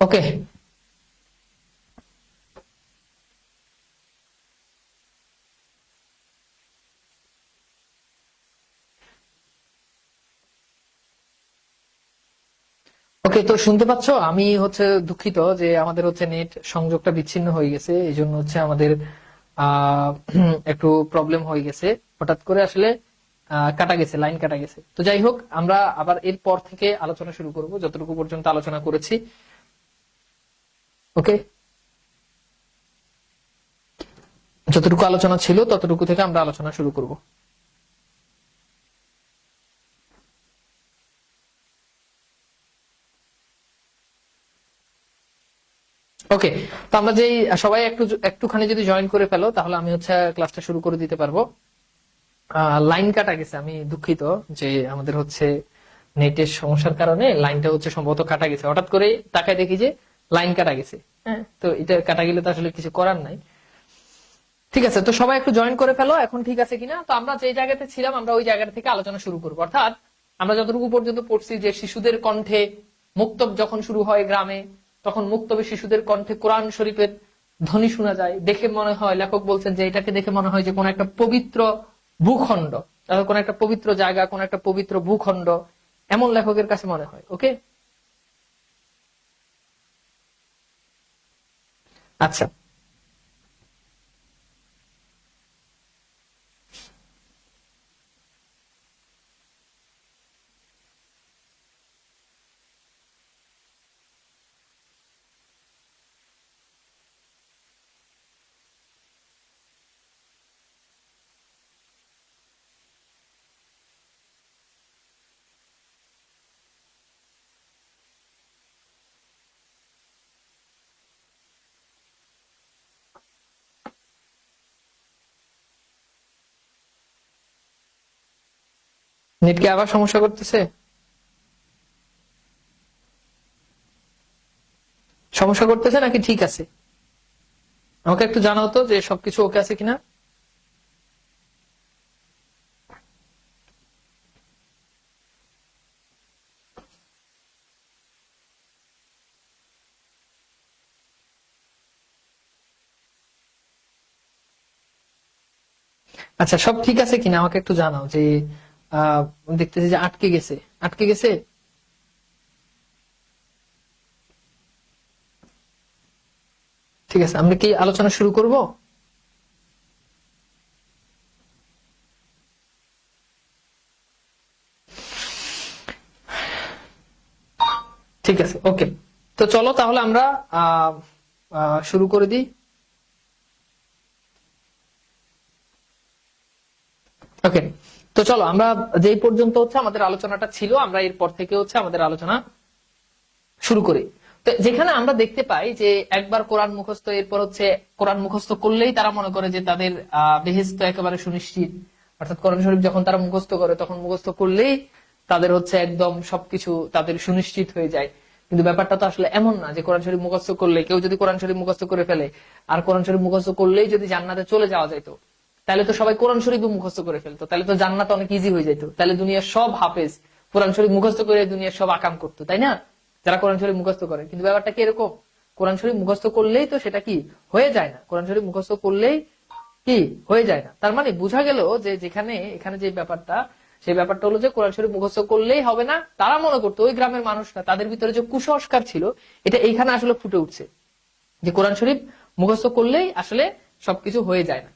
ওকে ওকে তো শুনতে পাচ্ছ? আমি হচ্ছে দুঃখিত যে আমাদের হচ্ছে নেট সংযোগটা বিচ্ছিন্ন হয়ে গেছে। এই জন্য হচ্ছে আমাদের একটু প্রবলেম হয়ে গেছে। হঠাৎ করে আসলে কাটা গেছে লাইন কাটা গেছে। তো যাই হোক, আমরা আবার এর পর থেকে আলোচনা শুরু করব। যতটুকু পর্যন্ত আলোচনা করেছি। ওকে? যতটুকু আলোচনা ছিল, ততটুকু থেকে আমরা আলোচনা শুরু করব। ওকে, তো আমরা যেই, সবাই একটু একটুখানি যদি জয়েন করে ফেলো, তাহলে আমি হচ্ছে ক্লাসটা শুরু করে দিতে পারব। লাইন কাটা গেছে, আমি দুঃখিত যে আমাদের হচ্ছে নেটের সমস্যার কারণে লাইনটা হচ্ছে সম্ভবত কাটা গেছে। হঠাৎ করে তাকায় দেখি যে লাইন কাটা গেছে। হ্যাঁ। তো এটা কাটা গেলে তো আসলে কিছু করার নাই। ঠিক আছে তো সবাই একটু জয়েন করে ফেলো এখন ঠিক আছে কিনা? তো আমরা যে জায়গাতে ছিলাম আমরা ওই জায়গা থেকে আলোচনা শুরু করব। অর্থাৎ আমরা যতটুকু পর্যন্ত পড়ছি যে শিশুদের কণ্ঠে মুক্তব যখন শুরু হয় গ্রামে তখন মুক্তবে শিশুদের কণ্ঠে কোরআন শরীফের ধ্বনি শোনা যায়। দেখে মনে হয় লেখক বলছেন যে এটাকে দেখে মনে হয় যে কোন একটা পবিত্র ভূখণ্ড কোন একটা পবিত্র জায়গা কোন একটা পবিত্র ভূখণ্ড এমন লেখকের কাছে মনে হয় ওকে? আচ্ছা। নেট কি আবার সমস্যা করতেছে? সমস্যা করতেছে নাকি ঠিক আছে? আমাকে একটু জানাও তো যে সবকিছু ওকে আছে কিনা। আচ্ছা সব ঠিক আছে কিনা আমাকে একটু জানাও যে দেখতেছি যে আটকে গেছে। আটকে গেছে? ঠিক আছে, আমরা কি আলোচনা শুরু করব? ঠিক আছে ওকে তো চলো তাহলে আমরা শুরু করে দিই। ওকে তো চলো, আমরা যেই পর্যন্ত হচ্ছে আমাদের আলোচনাটা ছিল, আমরা এরপর থেকে হচ্ছে আমাদের আলোচনা শুরু করি। তো যেখানে আমরা দেখতে পাই যে একবার কোরআন মুখস্থ, এরপর হচ্ছে কোরআন মুখস্থ করলেই তারা মনে করে যে তাদের বেহেস্ত একেবারে সুনিশ্চিত। অর্থাৎ কোরআন শরীফ যখন তারা মুখস্থ করে, তখন মুখস্থ করলেই তাদের হচ্ছে একদম সবকিছু তাদের সুনিশ্চিত হয়ে যায়। কিন্তু ব্যাপারটা তো আসলে এমন না যে কোরআন শরীফ মুখস্থ করলে, কেউ যদি কোরআন শরীফ মুখস্থ করে ফেলে, আর কোরআন শরীফ মুখস্থ করলেই যদি জান্নাতে চলে যাওয়া যাইতো তাহলে তো সবাই কোরআন শরীফ মুখস্থ করে ফেলতো। তাহলে তো জান্নাত অনেক ইজি হয়ে যেত তাহলে দুনিয়ার সব হাফেজ কোরআন শরীফ মুখস্থ করে দুনিয়ার সব আকাম করতো, তাই না? যারা কোরআন শরীফ মুখস্থ করে। কিন্তু ব্যাপারটা কি এরকম? কোরআন শরীফ মুখস্থ করলেই তো সেটা কি হয়ে যায় না? কোরআন শরীফ মুখস্থ করলেই কি হয়ে যায় না? তার মানে বোঝা গেল যে যেখানে, এখানে যে ব্যাপারটা, সেই ব্যাপারটা হলো যে কোরআন শরীফ মুখস্থ করলেই হবে না। তারা মনে করতো ওই গ্রামের মানুষরা তাদের ভিতরে যে কুসংস্কার ছিল, এটা এইখানে আসলে ফুটে উঠছে। যে কোরআন শরীফ মুখস্থ করলেই আসলে সবকিছু হয়ে যায় না।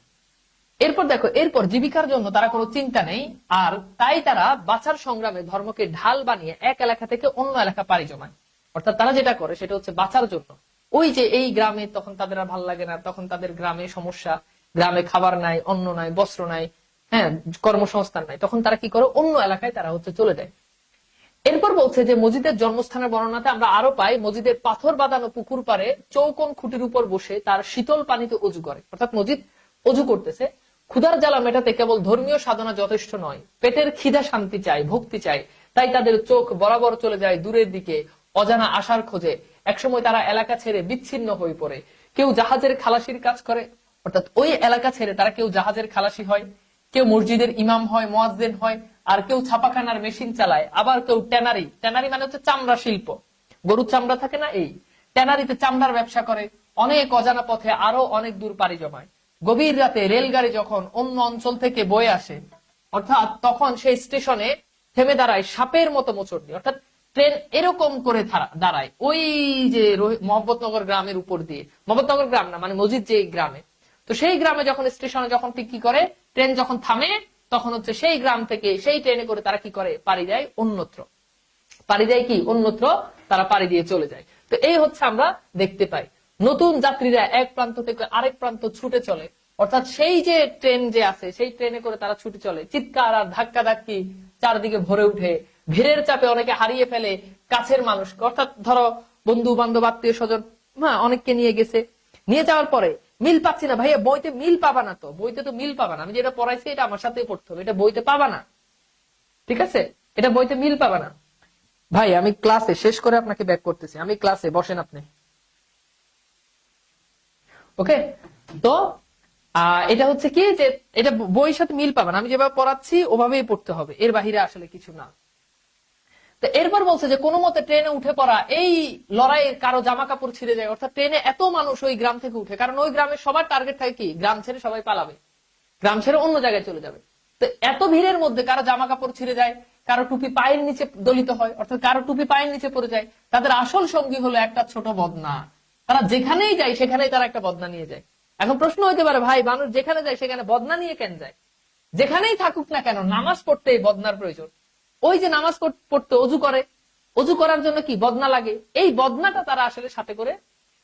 এরপর দেখো, এরপর জীবিকার জন্য তারা কোনো চিন্তা নেই, আর তাই তারা বাঁচার সংগ্রামে ধর্মকে ঢাল বানিয়ে এক এলাকা থেকে অন্য এলাকা পাড়ি জমায়। অর্থাৎ তারা যেটা করে সেটা হচ্ছে বাঁচার জন্য। ওই যে এই গ্রামে তখন তাদের আর ভালো লাগে না, তখন তাদের গ্রামে সমস্যা, গ্রামে খাবার নাই, অন্ন নাই, বস্ত্র নাই হ্যাঁ কর্মসংস্থান নাই। তখন তারা কি করে? অন্য এলাকায় তারা হচ্ছে চলে যায়। এরপর বলছে যে মসজিদের জন্মস্থানের বর্ণনাতে আমরা আরও পাই, মসজিদের পাথর বাঁধানো পুকুর পারে চৌকন খুঁটির উপর বসে তার শীতল পানিতে অজু করে। অর্থাৎ মসজিদ অজু করতেছে। ক্ষুধার জ্বালা মেটাতে কেবল ধর্মীয় সাধনা যথেষ্ট নয়। পেটের খিদা শান্তি চাই ভক্তি চাই তাই তাদের চোখ বরাবর চলে যায় দূরের দিকে, অজানা আশার খোঁজে। একসময় তারা এলাকা ছেড়ে বিচ্ছিন্ন হয়ে পড়ে। কেউ জাহাজের খালাসির কাজ করে, অর্থাৎ ওই এলাকা ছেড়ে তারা কেউ জাহাজের খালাসি হয়, কেউ মসজিদের ইমাম হয়, মোয়াজ্জেন হয়, আর কেউ ছাপাখানার মেশিন চালায়, আবার কেউ ট্যানারি। ট্যানারি মানে হচ্ছে চামড়া শিল্প। গরুর চামড়া থাকে না এই? ট্যানারিতে চামড়ার ব্যবসা করে, অনেক অজানা পথে আরও অনেক দূর পাড়ি জমায়। গভীর রাতে রেলগাড়ি যখন অন্য অঞ্চল থেকে বয়ে আসে, অর্থাৎ তখন সেই স্টেশনে থেমে দাঁড়ায় সাপের মতো মোচড় দিয়ে, অর্থাৎ ট্রেন এরকম করে দাঁড়ায়। ওই যে মোহাম্মদনগর গ্রামের উপর দিয়ে। মোহাম্মদনগর গ্রাম না মানে মসজিদ যে গ্রামে। তো সেই গ্রামে যখন স্টেশনে যখন ঠিক কি করে, ট্রেন যখন থামে, তখন হচ্ছে সেই গ্রাম থেকে সেই ট্রেনে করে তারা কি করে? পাড়ি দেয় অন্যত্র। পাড়ি দেয় কি? অন্যত্র তারা পাড়ি দিয়ে চলে যায়। তো এই হচ্ছে আমরা দেখতে পাই। নতুন যাত্রীরা এক প্রান্ত থেকে আরেক প্রান্ত ছুটে চলে। অর্থাৎ সেই যে ট্রেন যে আছে, সেই ট্রেনে করে তারা ছুটে চলে। চিৎকার আর ধাক্কা ধাক্কি চারদিকে ভরে উঠে। ভিড়ের চাপে অনেকে হারিয়ে ফেলে কাছের মানুষ অর্থাৎ ধরো, বন্ধু, বান্ধব, আত্মীয় স্বজন হ্যাঁ অনেককে নিয়ে গেছে। নিয়ে যাওয়ার পরে, মিল পাচ্ছি না, ভাইয়া, বইতে মিল পাবা না তো? বইতে তো মিল পাবা না। আমি যেটা পড়াইছি, এটা আমার সাথে পড়তে হবে। এটা বইতে পাবা না। ঠিক আছে? এটা বইতে মিল পাবা না। ভাই, আমি ক্লাসে, শেষ করে আপনাকে ব্যাক করতেছি। আমি ক্লাসে, বসেন আপনি। ওকে? তো এটা হচ্ছে কি যে, এটা বইয়ের সাথে মিল পাবেন আমি যেভাবে পড়াচ্ছি, ওভাবেই পড়তে হবে। এর বাহিরে আসলে কিছু না। তো এরপর বলছে যে, কোনো মতে ট্রেনে উঠে পড়া, এই লড়াইয়ের কারও জামা কাপড় ছিঁড়ে যায়। অর্থাৎ ট্রেনে এত মানুষ ওই গ্রাম থেকে উঠে, কারণ ওই গ্রামের সবার টার্গেট থাকে কি? গ্রাম ছেড়ে সবাই পালাবে। গ্রাম ছেড়ে অন্য জায়গায় চলে যাবে। তো এত ভিড়ের মধ্যে কারও জামা কাপড় ছিঁড়ে যায়, কারও টুপি পায়ের নিচে দলিত হয়, অর্থাৎ কারও টুপি পায়ের নিচে পড়ে যায়। তাদের আসল সঙ্গী হলো একটা ছোট বদনা। তারা যেখানেই যায়, সেখানেই তারা একটা বদনা নিয়ে যায়। এখন প্রশ্ন হইতে পারে, ভাই, মানুষ যেখানে যায়, সেখানে বদনা নিয়ে কেন যায়? যেখানেই থাকুক না কেন, নামাজ পড়তে বদনার প্রয়োজন। ওই যে নামাজ পড়তে অজু করে, অজু করার জন্য কি বদনা লাগে? এই বদনাটা তারা আসলে সাথে করে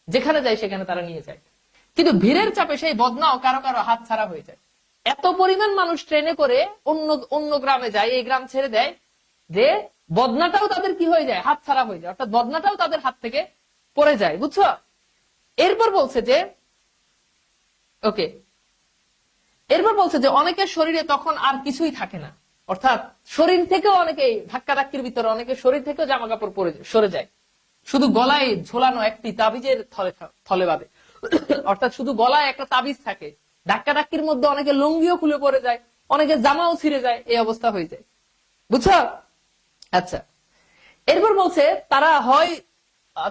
যেখানে যায়, সেখানে তারা নিয়ে যায়। কিন্তু ভিড়ের চাপে সেই বদনাও কারও কারও হাত ছাড়া হয়ে যায়। এত পরিমাণ মানুষ ট্রেনে করে অন্য অন্য গ্রামে যায়, এই গ্রাম ছেড়ে দেয় যে বদনাটাও তাদের কি হয়ে যায়? হাত ছাড়া হয়ে যায়। অর্থাৎ বদনাটাও তাদের হাত থেকে পড়ে যায়, বুঝছ? এরপর বলছে যে, ওকে, এরপর বলছে যে অনেকের শরীরে তখন আর কিছুই থাকে না। অর্থাৎ শরীর থেকেও অনেকে ধাক্কা ধাক্কির ভিতরে অনেকের শরীর থেকেও জামা কাপড় পরে সরে যায়। শুধু গলায় ঝোলানো একটি তাবিজের থলে বাঁধে। অর্থাৎ শুধু গলায় একটা তাবিজ থাকে। ধাক্কা ধাক্কির মধ্যে অনেকে লুঙ্গিও খুলে পড়ে যায়, অনেকে জামাও ছিঁড়ে যায়, এই অবস্থা হয়ে যায়। বুঝছ? আচ্ছা। এরপর বলছে, তারা হয়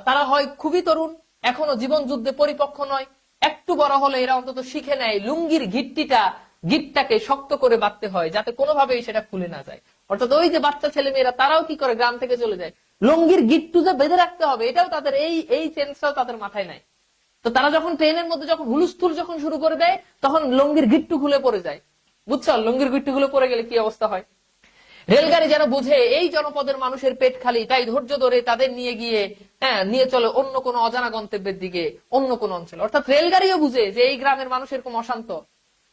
তারা হয় খুবই তরুণ এখনও জীবন যুদ্ধে পরিপক্ক নয়। একটু বড় হলে এরা অন্তত শিখে নেয় লুঙ্গির গিট্টিটা, গিটটাকে শক্ত করে বাঁধতে হয় যাতে কোনোভাবেই সেটা খুলে না যায়। অর্থাৎ ওই যে বাচ্চা ছেলে মেয়েরা তারাও কি করে গ্রাম থেকে চলে যায়? লুঙ্গির গিট্টু যে বেঁধে রাখতে হবে, এটাও তাদের এই এই সেন্সটাও তাদের মাথায় নাই। তো তারা যখন ট্রেনের মধ্যে যখন হুলুস্থুল যখন শুরু করে দেয়, তখন লুঙ্গির গিট্টু খুলে পড়ে যায়। বুঝছ? লুঙ্গির গিট্টু খুলে পড়ে গেলে কি অবস্থা হয়? রেলগাড়ি যেন বুঝে, এই জনপদের মানুষের পেট খালি, তাই ধৈর্য ধরে তাদের নিয়ে গিয়ে হ্যাঁ নিয়ে চলে অন্য কোনো অজানা গন্তব্যের দিকে, অন্য কোন অঞ্চলে। অর্থাৎ রেলগাড়িও বুঝে যে এই গ্রামের মানুষ এরকম অশান্ত।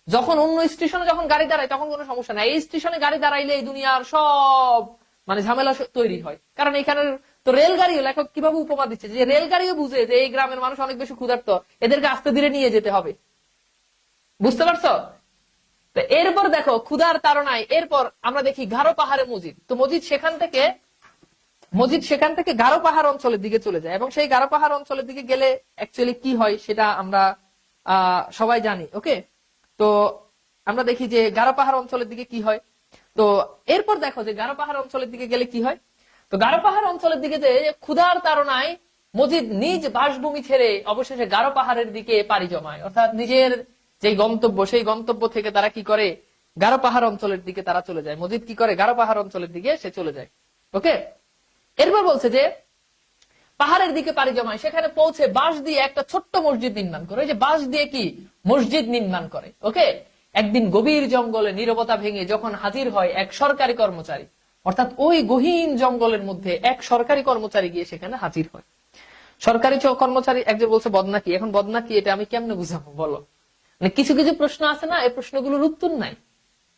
যখন অন্য স্টেশনে যখন গাড়ি দাঁড়ায়, তখন কোনো সমস্যা নাই। এই স্টেশনে গাড়ি দাঁড়াইলে এই দুনিয়ার সব মানে ঝামেলা তৈরি হয়। কারণ এখানের তো রেলগাড়িও লেখক কীভাবে উপমা দিচ্ছে? যে রেলগাড়িও বুঝে যে এই গ্রামের মানুষ অনেক বেশি ক্ষুধার্ত, এদেরকে আস্তে ধীরে নিয়ে যেতে হবে। বুঝতে পারছ? এরপর দেখো, ক্ষুধার তাড়নায় এরপর আমরা দেখি গারো পাহাড়ে মসজিদ তো মসজিদ সেখান থেকে মসজিদ সেখান থেকে গারো পাহাড় অঞ্চলের দিকে চলে যায় এবং সেই গারো পাহাড় অঞ্চলের দিকে গেলে অ্যাকচুয়ালি কি হয় সেটা আমরা সবাই জানি ওকে তো আমরা দেখি যে গারো পাহাড় অঞ্চলের দিকে কি হয়? তো এরপর দেখো যে গারো পাহাড় অঞ্চলের দিকে গেলে কি হয়? তো গারো পাহাড় অঞ্চলের দিকে যে ক্ষুধার তাড়নায় মজিদ নিজ বাসভূমি ছেড়ে অবশেষে গারো পাহাড়ের দিকে পাড়ি জমায়। অর্থাৎ নিজের যে গন্তব্য, সেই গন্তব্য থেকে তারা কি করে? গারো পাহাড় অঞ্চলের দিকে তারা চলে যায়। মসজিদ কি করে? গারো পাহাড় অঞ্চলের দিকে সে চলে যায়। ওকে? এরপর বলছে যে, পাহাড়ের দিকে পাড়ি জমায়। সেখানে পৌঁছে বাঁশ দিয়ে একটা ছোট্ট মসজিদ নির্মাণ করে। যে বাঁশ দিয়ে কি? মসজিদ নির্মাণ করে। ওকে? একদিন গভীর জঙ্গলে নীরবতা ভেঙে যখন হাজির হয় এক সরকারি কর্মচারী, অর্থাৎ ওই গহীন জঙ্গলের মধ্যে এক সরকারি কর্মচারী গিয়ে সেখানে হাজির হয়। সরকারি কর্মচারী একজন বলছে বদনা কি এখন বদনা কি এটা আমি কেমনে বুঝাবো? বলো। মানে কিছু কিছু প্রশ্ন আছে না, এই প্রশ্নগুলোর উত্তর নাই।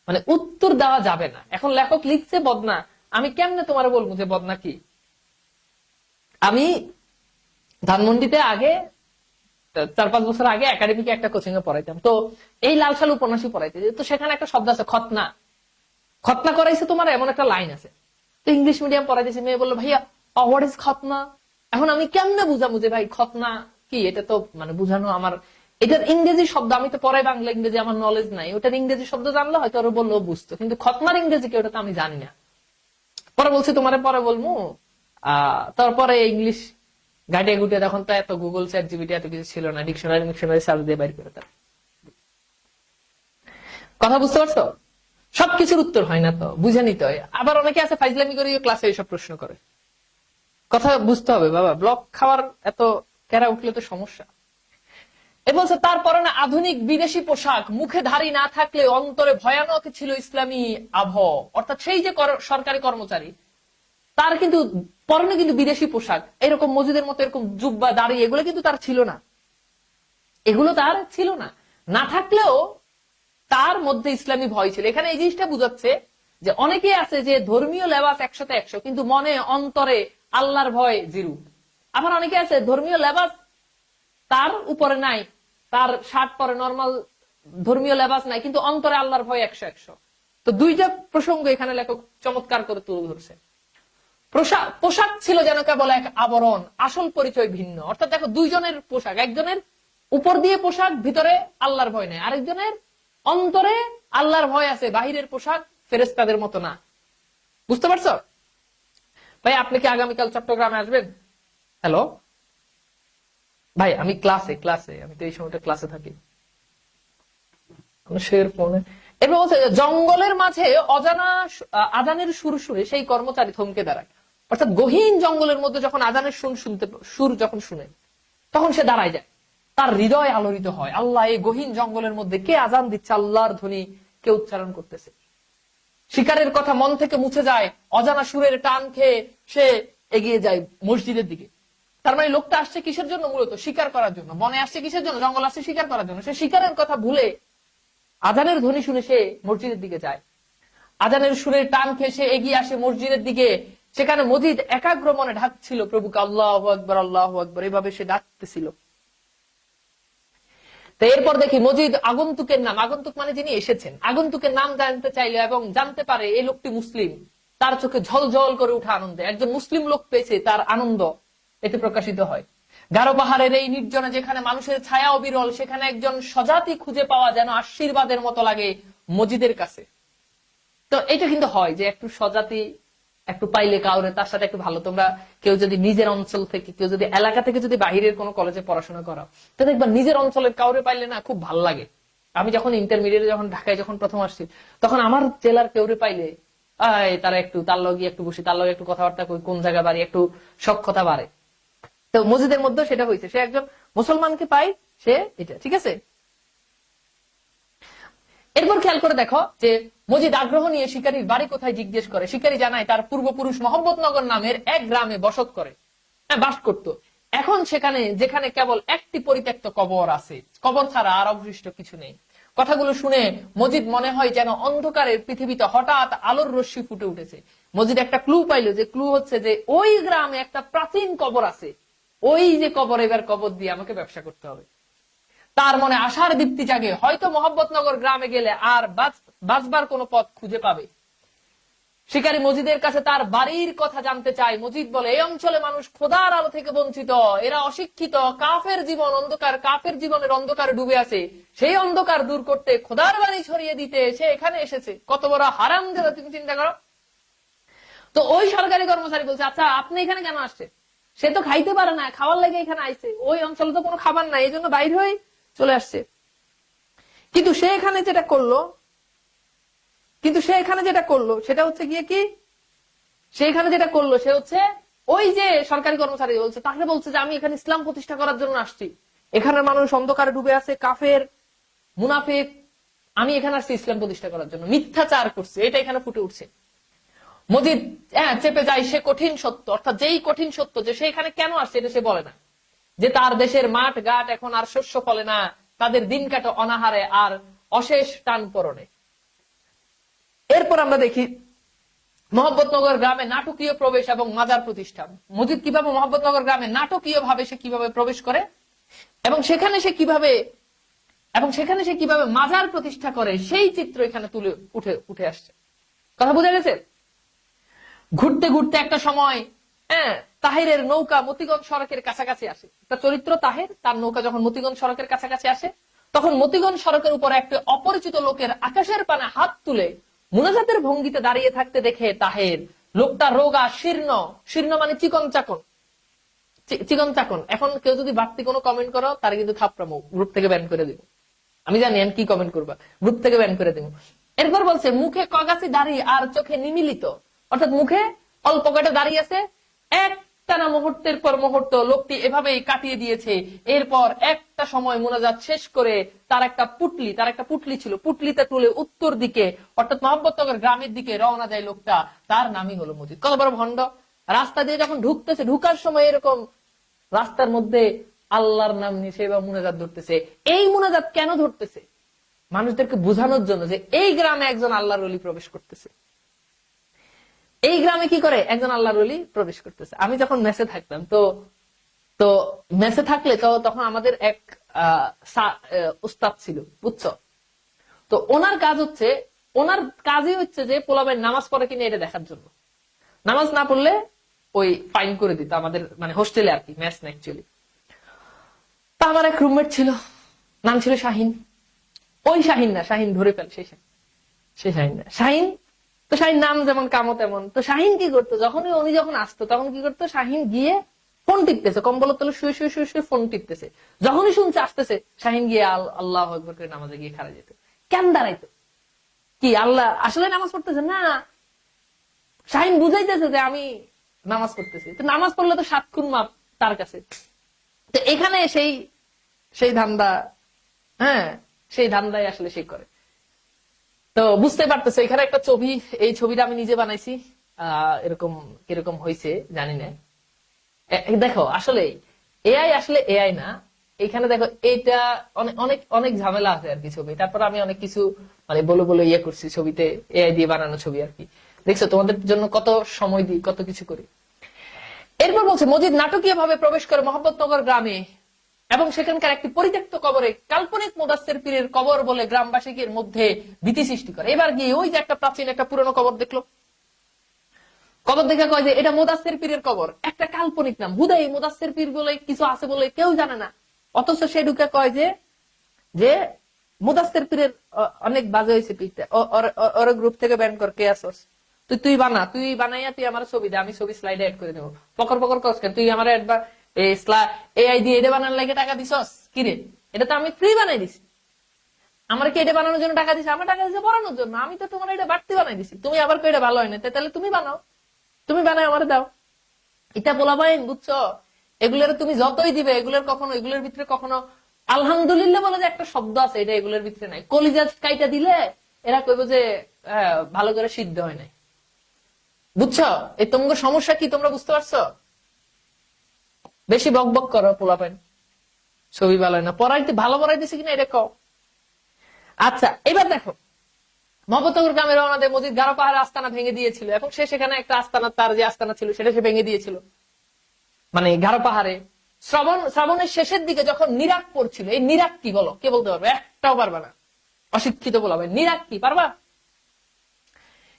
মানে উত্তর দেওয়া যাবে না। এখন লেখক লিখছে বদনা, আমি কেমনে তোমার বলব যে বদনা কি? আমি ধানমন্ডিতে আগে, চার পাঁচ বছর আগে একাডেমিকে একটা কোচিং এ পড়াইতাম। তো এই লাল সাল উপন্যাসই পড়াইতে। তো সেখানে একটা শব্দ আছে খতনা খতনা করাইছে তোমার এমন একটা লাইন আছে। তো ইংলিশ মিডিয়াম পড়াইতেছে, মেয়ে বলল, ভাইয়া হোয়াট ইজ খতনা এখন আমি কেমনে বুঝাবো যে, ভাই খতনা কি? এটা তো মানে বুঝানো আমার এটার ইংরেজি শব্দ, আমি তো পড়াই বাংলা ইংরেজি, আমার নলেজ নাই। ওটার ইংরেজি শব্দ জানলে হয়তো আরও বলল বুঝতো। কিন্তু খতনার ইংরেজি কি, ওটা তো আমি জানি না। পরে বলছি, তোমারে পরে বলব তারপরে ইংলিশ গাটে গুটে তখন তো এত গুগল চ্যাট জিবিটি এত কিছু ছিল না। ডিকশনারি ডিকশনারি সার্চ দিয়ে বাইর করে তার কথা বুঝতে পারছ? সবকিছুর উত্তর হয় না তো, বুঝে নিতে হয়। আবার অনেকে আছে, ফাইজলামি করে ক্লাসে এইসব প্রশ্ন করে। কথা বুঝতে হবে, বাবা। ব্লক খাওয়ার এত কেরা উঠলে তো সমস্যা। এ বলছে তারপরে না, আধুনিক বিদেশি পোশাক, মুখে ধারী না থাকলে অন্তরে ভয়ানক ছিল ইসলামী আবহ। অর্থাৎ সেই যে সরকারি কর্মচারী, তার কিন্তু, পরনে কিন্তু বিদেশি পোশাক, এরকম মসজিদের মতো এরকম জুব্বা, দাড়ি, এগুলো কিন্তু তার ছিল না। এগুলো তার ছিল না। না থাকলেও তার মধ্যে ইসলামী ভয় ছিল। এখানে এই জিনিসটা বুঝাচ্ছে যে অনেকে আছে যে, ধর্মীয় লেবাস একশোতে একশো, কিন্তু মনে, অন্তরে আল্লাহর ভয় জিরু। আবার অনেকে আছে, ধর্মীয় লেবাস তার উপরে নাই তার শার্ট পরে নর্মাল ধর্মীয় লেবাস নাই, কিন্তু অন্তরে আল্লাহর ভয় একশো একশো। তো দুইটা প্রসঙ্গ এখানে লেখক চমৎকার করে তুলে ধরছে। পোশাক ছিল যেন কেবল এক আবরণ, আসল পরিচয় ভিন্ন। অর্থাৎ দেখো, দুইজনের পোশাক, একজনের উপর দিয়ে পোশাক, ভিতরে আল্লাহর ভয় নেই। আরেকজনের অন্তরে আল্লাহর ভয় আছে, বাহিরের পোশাক ফেরেস্তাদের মতো না। বুঝতে পারছ? ভাই, আপনি কি আগামীকাল চট্টগ্রামে আসবেন? হ্যালো? ভাই, আমি ক্লাসে ক্লাসে আমি তো এই সময়টা ক্লাসে থাকি। জঙ্গলের মাঝে অজানা আজানের সুর শুনে সেই কর্মচারী থমকে দাঁড়ায়। অর্থাৎ গহীন জঙ্গলের মধ্যে যখন আজানের সুর শুনতে, সুর যখন শুনে, তখন সে দাঁড়ায় যায়। তার হৃদয় আলোড়িত হয়। আল্লাহ, এই গহীন জঙ্গলের মধ্যে কে আজান দিচ্ছে? আল্লাহর ধ্বনি কে উচ্চারণ করতেছে? শিকারের কথা মন থেকে মুছে যায়। অজানা সুরের টান খেয়ে সে এগিয়ে যায় মসজিদের দিকে। তার মানে লোকটা আসছে কিসের জন্য মূলত? শিকার করার জন্য। মনে আসছে কিসের জন্য? জঙ্গল আসছে শিকার করার জন্য। সে শিকারের কথা ভুলে আজানের ধ্বনি শুনে সে মসজিদের দিকে যায়। আজানের সুরের টান খেয়ে সে এগিয়ে আসে মসজিদের দিকে। সেখানে মসজিদ একাগ্র মনে ডাকছিল প্রভুকে আল্লাহ আকবর আল্লাহ আকবর। এভাবে সে ডাকতেছিল। তো এরপর দেখি মজিদ আগন্তুকের নাম, আগন্তুক মানে যিনি এসেছেন। আগন্তুকের নাম জানতে চাইলে এবং জানতে পারে এই লোকটি মুসলিম। তার চোখে ঝলঝল করে উঠা আনন্দে। একজন মুসলিম লোক পেয়েছে তার আনন্দ। এতে প্রকাশিত হয়। গারো পাহাড়ের এই নির্জনে যেখানে মানুষের ছায়া অবিরল, সেখানে একজন সজাতি খুঁজে পাওয়া যেন আশীর্বাদের মতো লাগে মজিদের কাছে। তো এটা কিন্তু হয় যে একটু সজাতি একটু পাইলে কাউরে তার সাথে একটু ভালো। তোমরা কেউ যদি নিজের অঞ্চল থেকে, কেউ যদি এলাকা থেকে যদি বাহিরের কোনো কলেজে পড়াশোনা করো তো দেখবা নিজের অঞ্চলের কাউরে পাইলে না খুব ভালো লাগে। আমি যখন ইন্টারমিডিয়েটে যখন ঢাকায় যখন প্রথম আসছি, তখন আমার জেলার কেউরে পাইলে তারা একটু, তার লগে একটু বসি, তার লগে একটু কথাবার্তা কোন জায়গা বাড়ি, একটু সক্ষতা বাড়ে। তো মসজিদের মধ্যে সেটা হয়েছে। সে একজন মুসলমানকে পাই সে এটা, ঠিক আছে? এরপর খেয়াল করে দেখো যে মজিদ আগ্রহ নিয়ে শিকারীর বাড়ি কোথায় জিজ্ঞেস করে। শিকারী জানায়, তার পূর্বপুরুষ মোহাম্মদনগর নামের এক গ্রামে বসত করে। হ্যাঁ বাস করত। এখন সেখানে, যেখানে কেবল একটি পরিত্যক্ত কবর আছে। কবর ছাড়া আর অবশিষ্ট কিছু নেই। কথাগুলো শুনে মজিদ মনে হয় যেন অন্ধকারের পৃথিবীতে হঠাৎ আলোর রশ্মি ফুটে উঠেছে। মজিদ একটা ক্লু পাইলো যে ক্লু হচ্ছে যে ওই গ্রামে একটা প্রাচীন কবর আছে। ওই যে কবর, এবার কবর দিয়ে আমাকে ব্যবসা করতে হবে। তার মনে আশার দীপ্তি জাগে, হয়তো মোহাম্মদনগর গ্রামে গেলে আর বাঁচ- বাঁচবার কোনো পথ খুঁজে পাবে। শিকারী মজিদের কাছে তার বাড়ির কথা জানতে চায়। মজিদ বলে, এই অঞ্চলে মানুষ খোদার আলো থেকে বঞ্চিত। এরা অশিক্ষিত। কাফের জীবন অন্ধকার, কাফের জীবনের অন্ধকারে ডুবে আছে। সেই অন্ধকার দূর করতে খোদার বাড়ি ছড়িয়ে দিতে সে এখানে এসেছে। কত বড় হারাম দেবে তুমি চিন্তা করো? তো ওই সরকারি কর্মচারী বলছে আচ্ছা আপনি এখানে কেন আসছেন? সে তো খাইতে পারে না, খাওয়ার লেগে এখানে আইছে। ওই অঞ্চলে তো কোনো খাবার নাই এই জন্য বাইরে হয়ে চলে আসছে। কিন্তু সে এখানে যেটা করল, কিন্তু সে এখানে যেটা করল, সেটা হচ্ছে গিয়ে কি? সে এখানে যেটা করল, সে হচ্ছে ওই যে সরকারি কর্মচারী বলছে তাকে বলছে যে আমি এখানে ইসলাম প্রতিষ্ঠা করার জন্য আসছি। এখানে মানুষ অন্ধকারে ডুবে আছে, কাফের, মুনাফিক, আমি এখানে আসছি ইসলাম প্রতিষ্ঠা করার জন্য। মিথ্যাচার করছে, এটা এখানে ফুটে উঠছে। মজিদ হ্যাঁ চেপে যায় সে কঠিন সত্য, অর্থাৎ যেই কঠিন সত্য যে সে এখানে কেন আসছে এটা সে বলে না। যে তার দেশের মাঠ ঘাট এখন আর শস্য ফলে না, তাদের দিন কাটে অনাহারে আর অশেষ টান পরনে এরপর আমরা দেখি মোহাম্মদনগর গ্রামে নাটকীয় প্রবেশ এবং মাজার প্রতিষ্ঠা মজিদ, কীভাবে মোহাম্মদনগর গ্রামে নাটকীয় ভাবে সে কীভাবে প্রবেশ করে? এবং সেখানে সে কীভাবে, এবং সেখানে সে কীভাবে মাজার প্রতিষ্ঠা করে? সেই চিত্র এখানে তুলে উঠে উঠে আসছে। কথা বোঝা গেছে? ঘুরতে ঘুরতে একটা সময় হ্যাঁ তাহেরের নৌকা মতিগঞ্জ সড়কের কাছাকাছি আসে। একটা চরিত্র তাহের, তার নৌকা যখন মতিগঞ্জ সড়কের কাছাকাছি আসে, তখন মতিগঞ্জ সড়কের উপর একটা অপরিচিত লোকের আকাশের পানে হাত তুলে মুনাজাতের ভঙ্গিতে দাঁড়িয়ে থাকতে দেখে তাহের, লোকটা রোগা, শীর্ণ শীর্ণ মানে চিকন চাকন। চিকন চাকন। এখন কেউ যদি বাড়তি কোনো কমেন্ট করো, তার কিন্তু থাপড়ামো গ্রুপ থেকে ব্যান করে দিব। আমি জানি, আমি কি কমেন্ট করবা? গ্রুপ থেকে ব্যান করে দিব। এরপর বলছে, মুখে কগাছি দাড়ি আর চোখে নিমিলিত। অর্থাৎ মুখে অল্প কয়টা দাড়ি আছে, একটানা মুহূর্তের পর মুহূর্ত লোকটি এভাবেই কাটিয়ে দিয়েছে। এরপর একটা সময় মোনাজাত শেষ করে তার একটা পুটলি, তার একটা পুটলি ছিল। পুটলিতে তুলে উত্তর দিকে, অর্থাৎ মোহাম্মদনগর গ্রামের দিকে রওনা যায় লোকটা। তার নামই হলো মজিদ। কত বড় ভণ্ড। রাস্তা দিয়ে যখন ঢুকতেছে, ঢুকার সময় এরকম রাস্তার মধ্যে আল্লাহর নাম নিয়ে সে এবার মুনাজাত ধরতেছে। এই মুনাজাত কেন ধরতেছে? মানুষদেরকে বোঝানোর জন্য যে এই গ্রামে একজন আল্লাহর অলি প্রবেশ করতেছে। এই গ্রামে কি করে? একজন আল্লাহর অলি প্রবেশ করতেছে। আমি যখন মেসে থাকতাম, তো তো মেসে থাকলে তো তখন আমাদের এক উস্তাদ ছিল, বুঝছ? তো ওনার কাজ হচ্ছে, ওনার কাজই হচ্ছে যে পোলাবের নামাজ পড়ে কিনা এটা দেখার জন্য। নামাজ না পড়লে ওই ফাইন করে দিত আমাদের মানে হোস্টেলে আর কি ম্যাথ না অ্যাকচুয়ালি তা আমার এক রুমমেট ছিল, নাম ছিল শাহিন। ওই শাহিন না, শাহিন ধরে ফেল, সেই শাহিন। সেই শাহিন না। শাহিন তো শাহিন নাম যেমন কামো তেমন। তো শাহিন কি করতো? যখনই উনি যখন আসতো, তখন কি করতো? শাহিন গিয়ে ফোন টিপতেছে। কম্বলের তলে শুয়ে শুয়ে শুয়ে শুয়ে ফোন টিপতেছে। যখনই শুনছে, আসতেছে, শাহিন গিয়ে আল- আল্লাহ একবার করে নামাজে গিয়ে খাড়া যেত। কেন দাঁড়াইতো? কি আল্লাহ আসলে নামাজ পড়তেছে? না। শাহিন বুঝাইতেছে যে আমি নামাজ পড়তেছি। তো নামাজ পড়লে তো সাত খুন মাপ তার কাছে। তো এখানে সেই সেই ধান্দা হ্যাঁ সেই ধান্দাই আসলে সে করে। তো বুঝতে পারতেছে, এখানে একটা ছবি, এই ছবিটা আমি নিজে বানাইছি। এরকম, কীরকম হয়েছে জানি না। দেখো, আসলে এআই আসলে এআই না। এখানে দেখো, এইটা অনেক অনেক অনেক ঝামেলা আছে আর কি ছবি। তারপর আমি অনেক কিছু মানে বলে বলে ইয়ে করছি ছবিতে এআই দিয়ে বানানো ছবি আর কি। দেখছ, তোমাদের জন্য কত সময় দিই, কত কিছু করি। এরপর বলছে, মজিদ নাটকীয় ভাবে প্রবেশ করে মোহাম্মদনগর গ্রামে এবং সেখানকার একটি পরিত্যক্ত কবরে কাল্পনিক মুদাস্সের পীরের কবর বলে গ্রামবাসীদের মধ্যে ভীতি সৃষ্টি করে। এবার গিয়ে ওই যে একটা প্রাচীন, একটা পুরনো কবর দেখল। কবর দেখে কয় যে, এটা মুদাস্সের পীরের কবর। একটা কাল্পনিক নাম। হুদাই মুদাস্সের পীর বলে কিছু আছে বলে কেউ জানে না। অথচ সে ঢুকে কয় যে যে মুদাস্সের পীরের অনেক বাজে হয়েছে পীরটা ওর- গ্রুপ থেকে ব্যান কর, কে আসস তুই তুই বানা, তুই বানাইয়া তুই আমার ছবি দে, আমি ছবি স্লাইডে এড করে দেবো। পকর পকর কস কেন? তুই আমার এআই দিয়ে এটা বানানোর লাগে টাকা দিছস? কিরে এটা তো আমি ফ্রি বানাই দিছি। আমার কি এটা বানানোর জন্য টাকা দিছে? আমার টাকা দিছে পড়ানোর জন্য। আমি তো তোমার এটা বাড়তি বানাই দিছি। তুমি আবার এটা ভালো হয় না তাহলে তুমি বানাও। তুমি বানাই আমার দাও। এটা বলা বাইন বুঝছ? এগুলোর তুমি যতই দিবে, এগুলোর কখনো, এগুলোর ভিতরে কখনো আলহামদুলিল্লাহ বলে যে একটা শব্দ আছে, এটা এগুলোর ভিতরে নাই। কলিজা কাইটা দিলে এরা কইব যে ভালো করে সিদ্ধ হয় নাই। বুঝছ? এই তোমার সমস্যা কি? তোমরা বুঝতে পারছ? বেশি বক বক করো পোলাপেন ছবি ভালো না। পড়াইতে ভালো পড়াইতেছে কিনা এটা কও। আচ্ছা এবার দেখো। মহব্বতপুর গ্রামের আমাদের মসজিদ গারো পাহাড়ে আস্তানা ভেঙে দিয়েছিল। এবং সে সেখানে একটা আস্তানা, তার যে আস্তানা ছিল সেটা সে ভেঙে দিয়েছিল। মানে গারো পাহাড়ে। শ্রাবণ, শ্রাবণের শেষের দিকে যখন নিরাক পড়ছিল, এই নিরাক কি বলো? কে বলতে পারবে? একটাও পারবে না। অশিক্ষিত বলাবে নিরাক কি? পারবা?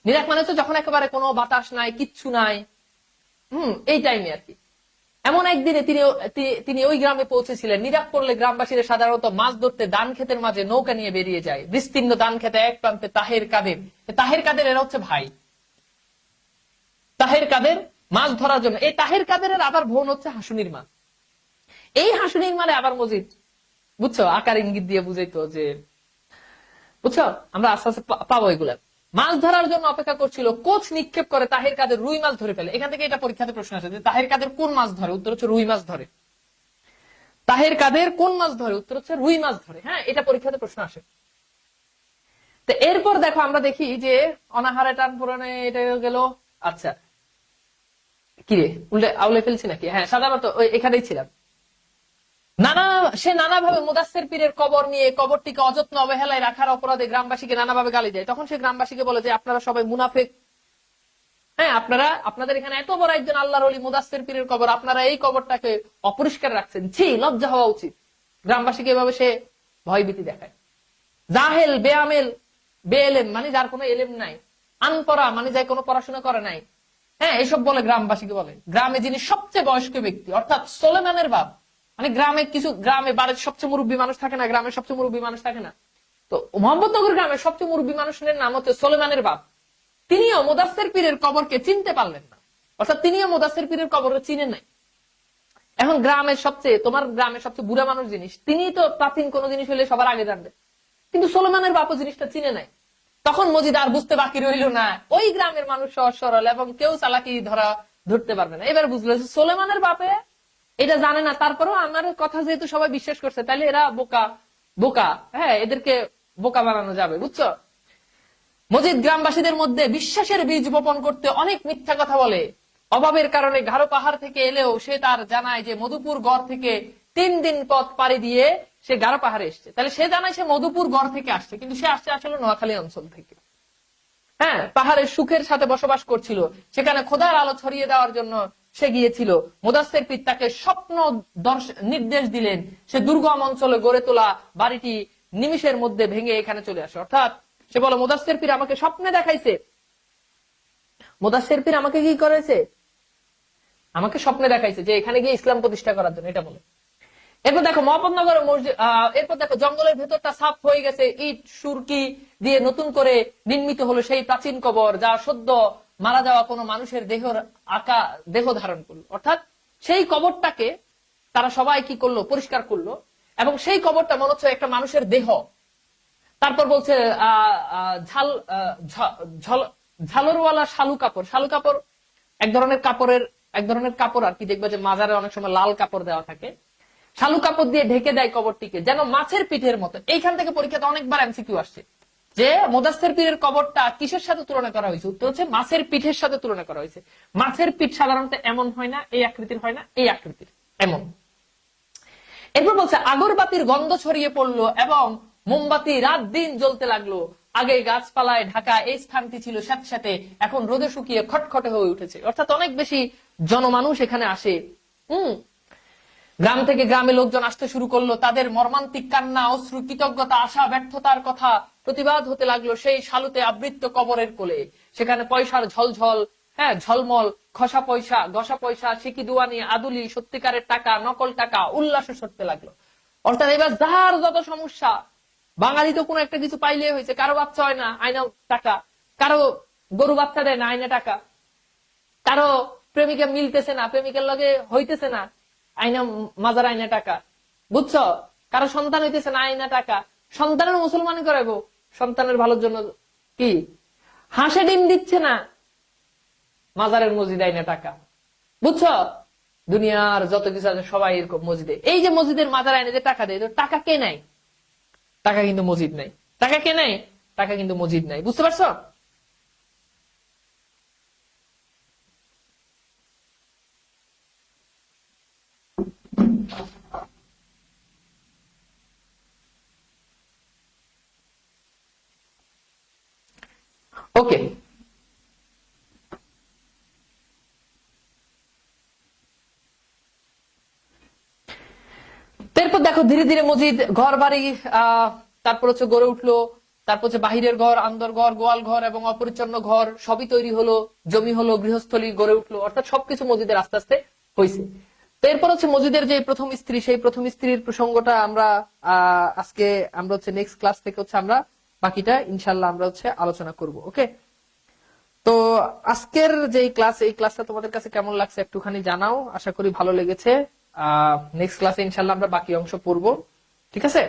নিরাক মানে তো যখন একেবারে কোনো বাতাস নাই, কিচ্ছু নাই। হম, এই টাইমে আর কি। এমন একদিনে তিনি তিনি ওই গ্রামে পৌঁছেছিলেন। নিরাক পড়লে গ্রামবাসীরা সাধারণত মাছ ধরতে দান ক্ষেতের মাঝে নৌকা নিয়ে বেরিয়ে যায়। বিস্তীর্ণ দান খেতে এক প্রান্তে তাহের কাদের তাহের কাদের এরা হচ্ছে ভাই। তাহের কাদের মাছ ধরার জন্য। এই তাহের কাদের আবার বোন হচ্ছে হাসুনির মা। এই হাসুনির মানে আবার মজিদ। বুঝছ? আকার ইঙ্গিত দিয়ে বুঝাইতো যে, বুঝছ? আমরা আস্তে আস্তে পাবো এগুলা। মাছ ধরার জন্য অপেক্ষা করছিল, কোচ নিক্ষেপ করে তাহের কাদের রুই মাছ ধরে ফেলে। এখান থেকে এটা পরীক্ষাতে প্রশ্ন আসে যে তাহের কাদের কোন মাছ ধরে? উত্তর হচ্ছে রুই মাছ ধরে। তাহের কাদের কোন মাছ ধরে? উত্তর হচ্ছে রুই মাছ ধরে। হ্যাঁ এটা পরীক্ষাতে প্রশ্ন আসে। তো এরপর দেখো, আমরা দেখি যে অনাহারে টান পূরণে এটা গেল। আচ্ছা কিরে উল্টে আউলে ফেলছি নাকি? হ্যাঁ সাধারণত এখানেই ছিলাম। নানা, সে নানাভাবে মুদাস্সের পীরের কবর নিয়ে কবরটিকে অযত্ন অবহেলায় রাখার অপরাধে গ্রামবাসীকে নানাভাবে গালি দেয়। তখন সে গ্রামবাসীকে বলে যে, আপনারা সবাই মুনাফেক। হ্যাঁ আপনারা, আপনাদের এখানে এত বড় একজন আল্লাহর অলি মুদাস্সের পীরের কবর, আপনারা এই কবরটাকে অপরিষ্কার রাখছেন। ছি, লজ্জা হওয়া উচিত। গ্রামবাসীকে এভাবে সে ভয়ভীতি দেখায়। জাহেল, বেআমেল, বেএলেম মানে যার কোনো এলেম নাই। আনপড়া মানে যার কোনো পড়াশোনা করে নাই। হ্যাঁ এসব বলে গ্রামবাসীকে বলে। গ্রামে যিনি সবচেয়ে বয়স্ক ব্যক্তি, অর্থাৎ সোলেমানের বাপ মানে গ্রামে কিছু, গ্রামে বাড়ির সবচেয়ে মুরব্বী মানুষ থাকে না, গ্রামের সবচেয়ে মুরব্বী মানুষ থাকে না। তো মোহাম্মদনগর গ্রামের সবচেয়ে মুরব্বী মানুষের নাম হচ্ছে সোলেমানের বাপ। তিনিও মোদাস্সের পীরের কবরকে চিনতে পারলেন না। অর্থাৎ তিনিও মোদাস্সের পীরের কবরকে চিনেন নাই। এখন গ্রামের সবচেয়ে, তোমার গ্রামের সবচেয়ে বুড়া মানুষ জিনিস, তিনি তো প্রাচীন কোন জিনিস হলে সবার আগে জানবে। কিন্তু সোলেমানের বাপও জিনিসটা চিনে নাই। তখন মজিদ আর বুঝতে বাকি রইল না। ওই গ্রামের মানুষ সহজ সরল এবং কেউ চালাকি ধরা ধরতে পারবে না। এবার বুঝলো সোলেমানের বাপে এটা জানে না, তারপরেও আমার কথা যেহেতু সবাই বিশ্বাস করছে, তাহলে এরা বোকা বোকা। হ্যাঁ এদেরকে বোকা বানানো যাবে, বুঝছ? মজিদ গ্রামবাসীদের মধ্যে বিশ্বাসের বীজ বপন করতে অনেক মিথ্যা কথা বলে। অভাবের কারণে ঘাড়ো পাহাড় থেকে এলেও সে তার জানায় যে মধুপুর গড় থেকে তিন দিন পথ পাড়ি দিয়ে সে গারো পাহাড়ে এসছে। তাহলে সে জানায় সে মধুপুর গড় থেকে আসছে, কিন্তু সে আসছে আসলে নোয়াখালী অঞ্চল থেকে। হ্যাঁ পাহাড়ের সুখের সাথে বসবাস করছিল। সেখানে খোদার আলো ছড়িয়ে দেওয়ার জন্য সে গিয়েছিল। মোদাসের পিত তাকে স্বপ্ন নির্দেশ দিলেন, সে দুর্গম অঞ্চলে গড়ে তোলা বাড়িটি নিমিষের মধ্যে ভেঙে এখানে চলে আসে। অর্থাৎ সে বলো মোদাসের পীর আমাকে স্বপ্নে দেখাইছে। মোদাসের পীর আমাকে কি করেছে? আমাকে স্বপ্নে দেখাইছে যে এখানে গিয়ে ইসলাম প্রতিষ্ঠা করার জন্য, এটা বলে। এরপর দেখো মহম্মদনগর মসজিদ এরপর দেখো, জঙ্গলের ভেতরটা সাফ হয়ে গেছে। ইট, সুরকি দিয়ে নতুন করে নির্মিত হলো সেই প্রাচীন কবর, যা সদ্য মারা যাওয়া কোনো মানুষের দেহর আকা দেহ ধারণ করল। অর্থাৎ সেই কবরটাকে তারা সবাই কি করল? পরিষ্কার করল। এবং সেই কবরটা মনে হচ্ছে একটা মানুষের দেহ। তারপর বলছে ঝল- ঝালরওয়ালা শালু কাপড়। শালু কাপড় এক ধরনের কাপড়ের, এক ধরনের কাপড় আর কি। দেখবে যে মাজারে অনেক সময় লাল কাপড় দেওয়া থাকে। শালু কাপড় দিয়ে ঢেকে দেয় কবরটিকে, যেন মাছের পিঠের মতো। এইখান থেকে পরীক্ষাতে অনেকবার এমসিকিউ আসছে। যে মোদাস্তের পীরের কবরটা কিসের সাথে তুলনা করা হয়েছে? উত্তর হচ্ছে মাছের পিঠের সাথে তুলনা করা হয়েছে। মাছের পিঠ সাধারণত এমন হয় না, এই আকৃতির হয় না, এই আকৃতির, এমন। এরপর বলছে, আগরবাতির গন্ধ ছড়িয়ে পড়ল এবং মোমবাতি রাত দিন জ্বলতে লাগল। আগে গাছপালায় ঢাকা এই স্থানটি ছিল স্যাঁতস্যাঁতে এখন রোদে শুকিয়ে খটখটে হয়ে উঠেছে। অর্থাৎ অনেক বেশি জনমানুষ এখানে আসে। হুম গ্রাম থেকে গ্রামে লোকজন আসতে শুরু করল, তাদের মর্মান্তিক কান্না, অশ্রু, কৃতজ্ঞতা, আশা, ব্যর্থতার কথা প্রতিবাদ হতে লাগল সেই সালুতে আবৃত্ত কবরের কোলে। সেখানে পয়সার ঝলঝল হ্যাঁ ঝলমল, খসা পয়সা, গসা পয়সা, সিকি দুয়ানি, আদুলি, সত্যিকারের টাকা, নকল টাকা, উল্লাসে সরতে লাগল। অর্থাৎ এবার যার যত সমস্যা বাঙালি তো কোনো একটা কিছু পাইলে হয়েছে, কারও বাচ্চা হয় না আয়না টাকা, কারও গরু বাচ্চা দেয় না, আয়না টাকা, কারও প্রেমিকা মিলতেছে না, প্রেমিকের লগে হইতেছে না আইনা মাজার আইনা টাকা। বুঝছ? কারও সন্তান হইতেছে না আইনা টাকা। সন্তানের মুসলমান করাবো সন্তানের ভালোর জন্য কি? হাঁসে ডিম দিচ্ছে না। মাজারের মসজিদ আইনা টাকা। বুঝছ? দুনিয়ার যত কিছু আছে সবাই এরকম মসজিদে। এই যে মসজিদের মাজার আইনে যে টাকা দেয় টাকা কে নাই টাকা কিন্তু মসজিদ নাই। টাকা কে নাই টাকা কিন্তু মসজিদ নাই। বুঝতে পারছ? ওকে এরপর দেখো, ধীরে ধীরে মসজিদ ঘর বাড়ি তারপর হচ্ছে গড়ে উঠল, তারপর হচ্ছে বাহিরের ঘর, আন্দর ঘর, গোয়াল ঘর এবং অপরিচ্ছন্ন ঘর, সবই তৈরি হলো, জমি হলো, গৃহস্থলী গড়ে উঠল, অর্থাৎ সবকিছু মসজিদের আস্তে আস্তে হয়েছে এরপর হচ্ছে মসজিদের যে প্রথম স্ত্রী, সেই প্রথম স্ত্রীর প্রসঙ্গটা আমরা আজকে আমরা হচ্ছে নেক্সট ক্লাস থেকে হচ্ছে আমরা বাকিটা ইনশাল্লাহ আমরা হচ্ছে আলোচনা করব, ওকে? তো আজকের যে ক্লাস, এই ক্লাসটা তোমাদের কাছে কেমন লাগছে একটুখানি জানাও, আশা করি ভালো লেগেছে। নেক্সট ক্লাসে ইনশাল্লাহ আমরা বাকি অংশ পড়ব, ঠিক আছে?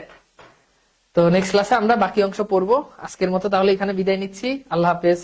তো নেক্সট ক্লাসে আমরা বাকি অংশ পড়ব। আজকের মতো তাহলে এখানে বিদায় নিচ্ছি। আল্লাহ হাফেজ।